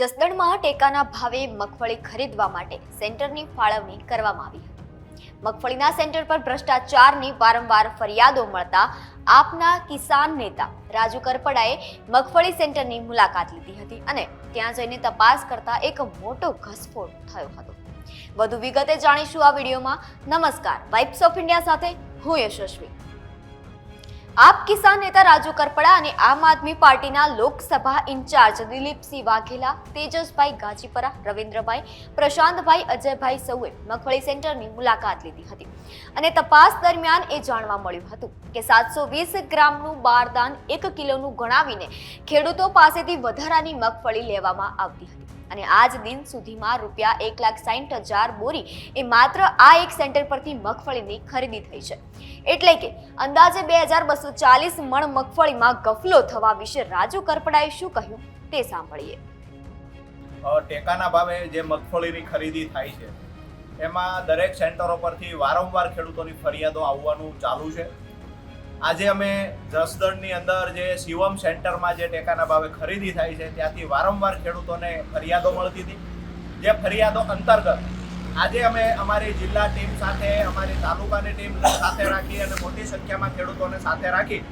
જસદણમાં ટેકાના ભાવે મગફળી ખરીદવા માટે સેન્ટરની ફાળવણી કરવામાં આવી હતી. મગફળીના સેન્ટર પર ભ્રષ્ટાચારની વારંવાર ફરિયાદો મળતા આપના કિસાન નેતા રાજુ કરપડાએ મગફળી સેન્ટરની મુલાકાત લીધી હતી અને ત્યાં જઈને તપાસ કરતા એક મોટો ઘસફોડ થયો હતો. વધુ વિગતે જાણીશું આ વિડીયોમાં. નમસ્કાર. વાઇબ્સ ઓફ ઇન્ડિયા સાથે હું યશસ્વી. આપ કિસાન નેતા રાજુ કરપડા અને આમ આદમી પાર્ટીના લોકસભા ઇન્ચાર્જ દિલીપસિંહ વાઘેલા, તેજસભાઈ ગાજીપરા, રવિન્દ્રભાઈ, પ્રશાંતભાઈ અજયભાઈ સૌએ મગફળી સેન્ટરની મુલાકાત લીધી હતી. અને તપાસ દરમિયાન એ જાણવા મળ્યું હતું કે સાતસો વીસ ગ્રામનું બારદાન એક કિલોનું ગણાવીને ખેડૂતો પાસેથી વધારાની મગફળી લેવામાં આવતી હતી. અને આજ દિન સુધીમાં રૂપિયા એક લાખ સાઠ હજાર બોરી એ માત્ર આ એક સેન્ટર પરથી મગફળીની ખરીદી થઈ છે. એટલે કે અંદાજે બે હજાર બસો ચાલીસ મણ મગફળીમાં ગફલો થવા વિશે રાજુ કરપડાએ શું કહ્યું તે સાંભળીએ. ટેકાના ભાવે જે મગફળીની ખરીદી થાય છે, એમાં દરેક સેન્ટરો પરથી વારંવાર ખેડૂતોની ફરિયાદો આવવાનું ચાલુ છે. આજે અમે જસદણની અંદર જે શિવમ સેન્ટરમાં જે ટેકાના ભાવે ખરીદી થાય છે, ત્યાંથી વારંવાર ખેડૂતોને ફરિયાદો મળતી હતી. જે ફરિયાદો અંતર્ગત આજે અમે અમારી જિલ્લા ટીમ સાથે, અમારી તાલુકાની ટીમ સાથે રાખી અને મોટી સંખ્યામાં ખેડૂતોને સાથે રાખી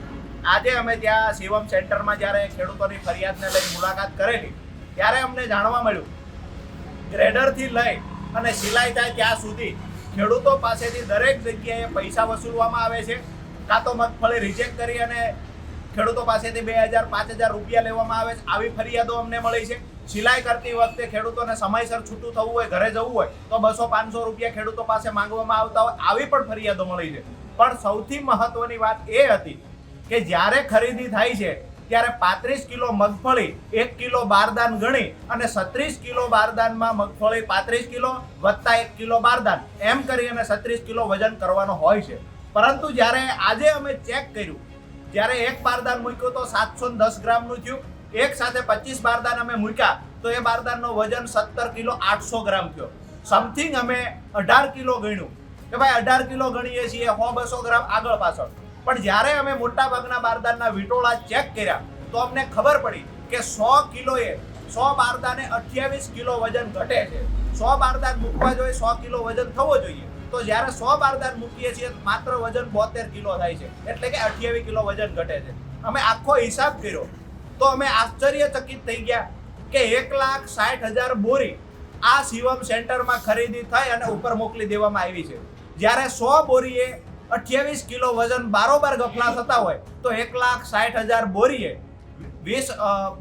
આજે અમે ત્યાં શિવમ સેન્ટરમાં જ્યારે ખેડૂતોની ફરિયાદને લઈ મુલાકાત કરેલી, ત્યારે અમને જાણવા મળ્યું, ગ્રેડરથી લઈ અને સિલાઈ થાય ત્યાં સુધી ખેડૂતો પાસેથી દરેક જગ્યાએ પૈસા વસૂલવામાં આવે છે. કાં તો મગફળી રિજેક્ટ કરી અને ખેડૂતો પાસેથી બે હજાર, પાંચ હજાર રૂપિયા લેવામાં આવે છે. આવી ફરિયાદો અમને મળી છે. સિલાઈ કરતી વખતે ખેડૂતોને સમયસર છૂટું થવું હોય, ઘરે જવું હોય, તો બસો, પાંચસો રૂપિયા ખેડૂતો પાસે માંગવામાં આવતા હોય. આવી પણ ફરિયાદો મળી છે. પણ સૌથી મહત્વની વાત એ હતી કે જ્યારે ખરીદી થાય છે, ત્યારે પાંત્રીસ કિલો મગફળી, એક કિલો બારદાન ગણી અને છત્રીસ કિલો બારદાનમાં મગફળી પાંત્રીસ કિલો વત્તા એક કિલો બારદાન. એમ કરી અને છત્રીસ કિલો વજન કરવાનો હોય છે. પરંતુ જ્યારે આજે અમે ચેક કર્યું, જ્યારે એક બારદાન મૂક્યો તો સાતસો દસ ગ્રામનું થયું. એક સાથે પચીસ બારદાન અમે મૂક્યા તો એ બારદાનનો વજન સત્તર કિલો આઠસો ગ્રામ થયો. સમથિંગ અમે અઢાર કિલો ગણ્યું. કે ભાઈ અઢાર કિલો ગણીએ છીએ સો બસો ગ્રામ આગળ પાછળ. પણ જ્યારે અમે મોટાભાગના બારદાનના વિટોળા ચેક કર્યા, તો અમને ખબર પડી કે સો કિલોએ, સો બારદાને અઠ્યાવીસ કિલો વજન ઘટે છે. સો બારદાન મૂકવા જોઈએ, સો કિલો વજન થવો જોઈએ. તો જ્યારે સો બારદાન મૂકીએ છીએ, માત્ર વજન બોતેર કિલો થાય છે. એટલે કે અઠ્યાવીસ કિલો વજન ઘટે છે. અમે આખો હિસાબ કર્યો. તો અમે આશ્ચર્યચકિત થઈ ગયા કે એક લાખ સાઠ હજાર બોરી આ શિવમ સેન્ટરમાં ખરીદી થઈ અને ઉપર મોકલી દેવામાં આવી છે. જ્યારે સો બોરીએ અઠ્યાવીસ કિલો વજન બારોબાર ગફલા થતા હોય, તો એક લાખ સાઠ હજાર બોરીએ વીસ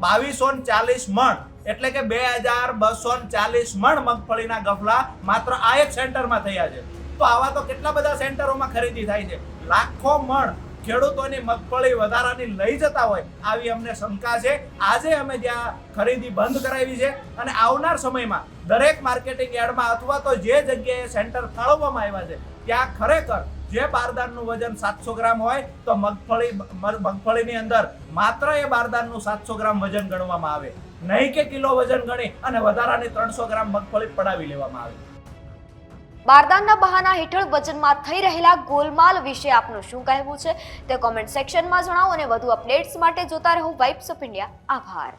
બાવીસો ચાલીસ મણ એટલે કે બે હજાર બસો ચાલીસ મણ મગફળીના ગફલા માત્ર આ એક સેન્ટરમાં થયા છે. તો આવા તો કેટલા બધા સેન્ટરોમાં ખરીદી થાય છે? લાખો મણ ખેડૂતોની મગફળી વધારાની લઈ જતા હોય આવી અમને શંકા છે. આજે અમે ત્યાં ખરીદી બંધ કરાવી છે અને આવનાર સમયમાં દરેક માર્કેટિંગ યાર્ડમાં અથવા તો જે જગ્યાએ સેન્ટર ફાળવવામાં આવ્યા છે, ત્યાં ખરેખર જે બારદાનનું વજન સાતસો ગ્રામ હોય, તો મગફળી મગફળીની અંદર માત્ર એ બારદાનનું સાતસો ગ્રામ વજન ગણવામાં આવે. નહીં કે કિલો વજન ગણી અને વધારાની ત્રણસો ગ્રામ મગફળી પડાવી લેવામાં આવે. બારદાનના બહાના હેઠળ વજનમાં થઈ રહેલા ગોલમાલ વિશે આપનું શું કહેવું છે તે કોમેન્ટ સેક્શનમાં જણાવો અને વધુ અપડેટ્સ માટે જોતા રહો વાઇબ્સ ઓફ ઇન્ડિયા આભાર.